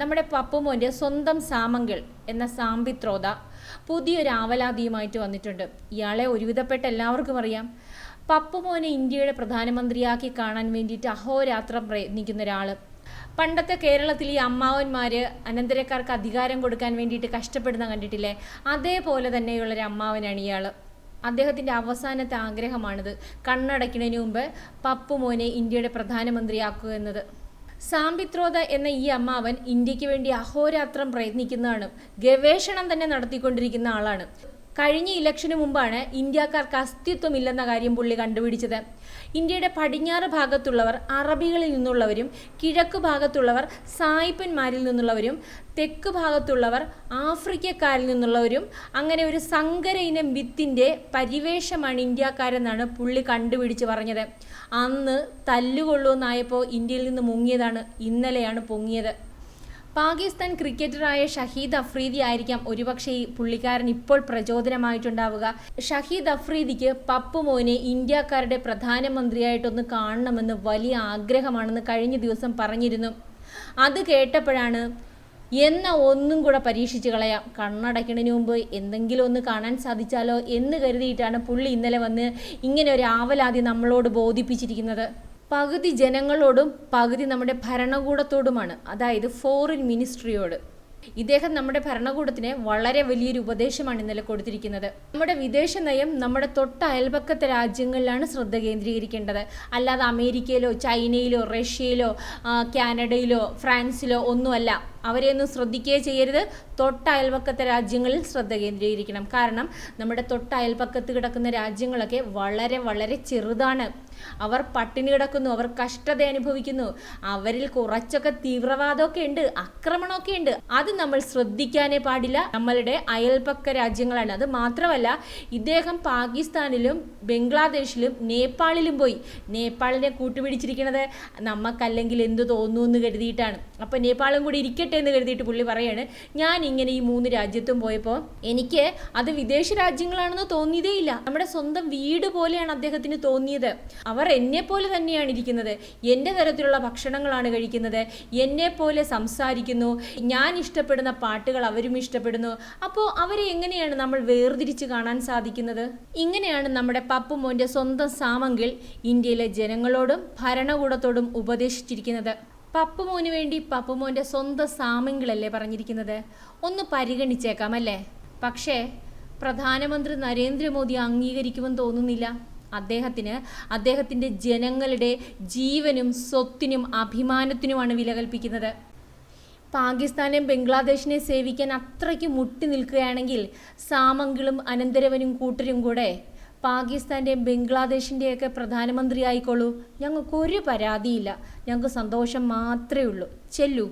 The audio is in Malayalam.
നമ്മുടെ പപ്പുമോന്റെ സ്വന്തം സാമങ്കിൾ എന്ന സാമ്പിത്രോത പുതിയൊരു ആവലാതിയുമായിട്ട് വന്നിട്ടുണ്ട്. ഇയാളെ ഒരുവിധപ്പെട്ട എല്ലാവർക്കും അറിയാം. പപ്പുമോനെ ഇന്ത്യയുടെ പ്രധാനമന്ത്രിയാക്കി കാണാൻ വേണ്ടിയിട്ട് അഹോരാത്രം പ്രയത്നിക്കുന്ന ഒരാൾ പണ്ടത്തെ കേരളത്തിൽ ഈ അമ്മാവന്മാർ അനന്തരക്കാർക്ക് അധികാരം കൊടുക്കാൻ വേണ്ടിയിട്ട് കഷ്ടപ്പെടുന്ന കണ്ടിട്ടില്ലേ? അതേപോലെ തന്നെയുള്ളൊരു അമ്മാവനാണ് ഇയാൾ അദ്ദേഹത്തിന്റെ അവസാനത്തെ ആഗ്രഹമാണിത്. കണ്ണടയ്ക്കുന്നതിന് മുമ്പ് പപ്പുമോനെ ഇന്ത്യയുടെ പ്രധാനമന്ത്രിയാക്കുക എന്നത്. സാമ്പിത്രോത എന്ന ഈ അമ്മാവൻ ഇന്ത്യയ്ക്ക് വേണ്ടി അഹോരാത്രം പ്രയത്നിക്കുന്നതാണ്. ഗവേഷണം തന്നെ നടത്തിക്കൊണ്ടിരിക്കുന്ന ആളാണ്. കഴിഞ്ഞ ഇലക്ഷന് മുമ്പാണ് ഇന്ത്യക്കാർക്ക് അസ്തിത്വമില്ലെന്ന കാര്യം പുള്ളി കണ്ടുപിടിച്ചത്. ഇന്ത്യയുടെ പടിഞ്ഞാറ് ഭാഗത്തുള്ളവർ അറബികളിൽ നിന്നുള്ളവരും കിഴക്ക് ഭാഗത്തുള്ളവർ സായിപ്പന്മാരിൽ നിന്നുള്ളവരും തെക്ക് ഭാഗത്തുള്ളവർ ആഫ്രിക്കക്കാരിൽ നിന്നുള്ളവരും അങ്ങനെ ഒരു സങ്കര ഇനം വിത്തിന്റെ പരിവേഷമാണ് ഇന്ത്യക്കാരെന്നാണ് പുള്ളി കണ്ടുപിടിച്ച് പറഞ്ഞത്. അന്ന് തല്ലുകൊള്ളുമെന്നായപ്പോൾ ഇന്ത്യയിൽ നിന്ന് മുങ്ങിയതാണ് ഇന്നലെയാണ് പൊങ്ങിയത്. പാകിസ്ഥാൻ ക്രിക്കറ്ററായ ഷഹീദ് അഫ്രീദി ആയിരിക്കാം ഒരുപക്ഷെ ഈ പുള്ളിക്കാരൻ ഇപ്പോൾ പ്രചോദനമായിട്ടുണ്ടാവുക. ഷഹീദ് അഫ്രീദിക്ക് പപ്പു മോനെ ഇന്ത്യക്കാരുടെ പ്രധാനമന്ത്രിയായിട്ടൊന്ന് കാണണമെന്ന് വലിയ ആഗ്രഹമാണെന്ന് കഴിഞ്ഞ ദിവസം പറഞ്ഞിരുന്നു. അത് കേട്ടപ്പോഴാണ് എന്ന ഒന്നും കൂടെ പരീക്ഷിച്ച് കളയാം. കണ്ണടയ്ക്കണതിന് മുമ്പ് എന്തെങ്കിലും ഒന്ന് കാണാൻ സാധിച്ചാലോ എന്ന് കരുതിയിട്ടാണ് പുള്ളി ഇന്നലെ വന്ന് ഇങ്ങനെ ഒരു ആവലാതി നമ്മളോട് ബോധിപ്പിച്ചിരിക്കുന്നത്. പകുതി ജനങ്ങളോടും പകുതി നമ്മുടെ ഭരണകൂടത്തോടുമാണ് അതായത് ഫോറിൻ മിനിസ്ട്രിയോട് ഇദ്ദേഹം നമ്മുടെ ഭരണകൂടത്തിന് വളരെ വലിയൊരു ഉപദേശമാണ് ഇന്നലെ കൊടുത്തിരിക്കുന്നത്. നമ്മുടെ വിദേശ നയം നമ്മുടെ തൊട്ട അയൽപക്കത്തെ രാജ്യങ്ങളിലാണ് ശ്രദ്ധ കേന്ദ്രീകരിക്കേണ്ടത്. അല്ലാതെ അമേരിക്കയിലോ ചൈനയിലോ റഷ്യയിലോ കാനഡയിലോ ഫ്രാൻസിലോ ഒന്നുമല്ല. അവരെയൊന്നും ശ്രദ്ധിക്കുകയേ ചെയ്യരുത്. തൊട്ട അയൽപക്കത്തെ രാജ്യങ്ങളിൽ ശ്രദ്ധ കേന്ദ്രീകരിക്കണം. കാരണം നമ്മുടെ തൊട്ട അയൽപക്കത്ത് കിടക്കുന്ന രാജ്യങ്ങളൊക്കെ വളരെ വളരെ ചെറുതാണ്. അവർ പട്ടിണി കിടക്കുന്നു അവർ കഷ്ടത അനുഭവിക്കുന്നു. അവരിൽ കുറച്ചൊക്കെ തീവ്രവാദമൊക്കെ ഉണ്ട് ആക്രമണമൊക്കെ ഉണ്ട്. അത് നമ്മൾ ശ്രദ്ധിക്കാനേ പാടില്ല. നമ്മളുടെ അയൽപക്ക രാജ്യങ്ങളാണ്. അത് മാത്രമല്ല ഇദ്ദേഹം പാകിസ്ഥാനിലും ബംഗ്ലാദേശിലും നേപ്പാളിലും പോയി. നേപ്പാളിനെ കൂട്ടുപിടിച്ചിരിക്കുന്നത് നമുക്കല്ലെങ്കിൽ എന്ത് തോന്നുന്നു എന്ന് കരുതിയിട്ടാണ്. അപ്പം നേപ്പാളും കൂടി ഇരിക്കട്ടെ എന്ന് കരുതിയിട്ട് പുള്ളി പറയാണ് ഞാൻ ഇങ്ങനെ ഈ മൂന്ന് രാജ്യത്തും പോയപ്പോൾ എനിക്ക് അത് വിദേശ രാജ്യങ്ങളാണെന്ന് തോന്നിയതേ ഇല്ല നമ്മുടെ സ്വന്തം വീട് പോലെയാണ് അദ്ദേഹത്തിന് തോന്നിയത്. അവർ എന്നെ പോലെ തന്നെയാണ് ഇരിക്കുന്നത്. എന്റെ തരത്തിലുള്ള ഭക്ഷണങ്ങളാണ് കഴിക്കുന്നത്. എന്നെ പോലെ സംസാരിക്കുന്നു. ഞാൻ ഇഷ്ടപ്പെടുന്ന പാട്ടുകൾ അവരും ഇഷ്ടപ്പെടുന്നു. അപ്പോൾ അവരെ എങ്ങനെയാണ് നമ്മൾ വേർതിരിച്ച് കാണാൻ സാധിക്കുന്നത്? ഇങ്ങനെയാണ് നമ്മുടെ പപ്പുമോന്റെ സ്വന്തം സാമങ്കിൽ ഇന്ത്യയിലെ ജനങ്ങളോടും ഭരണകൂടത്തോടും ഉപദേശിച്ചിരിക്കുന്നത്. പപ്പുമോന് വേണ്ടി പപ്പുമോന്റെ സ്വന്തം സാമ്യങ്ങളല്ലേ പറഞ്ഞിരിക്കുന്നത്? ഒന്ന് പരിഗണിച്ചേക്കാം അല്ലേ? പക്ഷേ പ്രധാനമന്ത്രി നരേന്ദ്രമോദി അംഗീകരിക്കുമെന്ന് തോന്നുന്നില്ല. അദ്ദേഹത്തിന് അദ്ദേഹത്തിന്റെ ജനങ്ങളുടെ ജീവനും സ്വത്തിനും അഭിമാനത്തിനുമാണ് വില കൽപ്പിക്കുന്നത്. പാകിസ്ഥാനെയും ബംഗ്ലാദേശിനെ സേവിക്കാൻ അത്രയ്ക്ക് മുട്ടി നിൽക്കുകയാണെങ്കിൽ സാമങ്കിളും അനന്തരവനും കൂട്ടരും കൂടെ പാകിസ്ഥാന്റെയും ബംഗ്ലാദേശിന്റെയൊക്കെ പ്രധാനമന്ത്രി ആയിക്കോളൂ ഞങ്ങൾക്കൊരു പരാതിയില്ല. ഞങ്ങൾക്ക് സന്തോഷം മാത്രമേ ഉള്ളൂ. ചെല്ലൂ.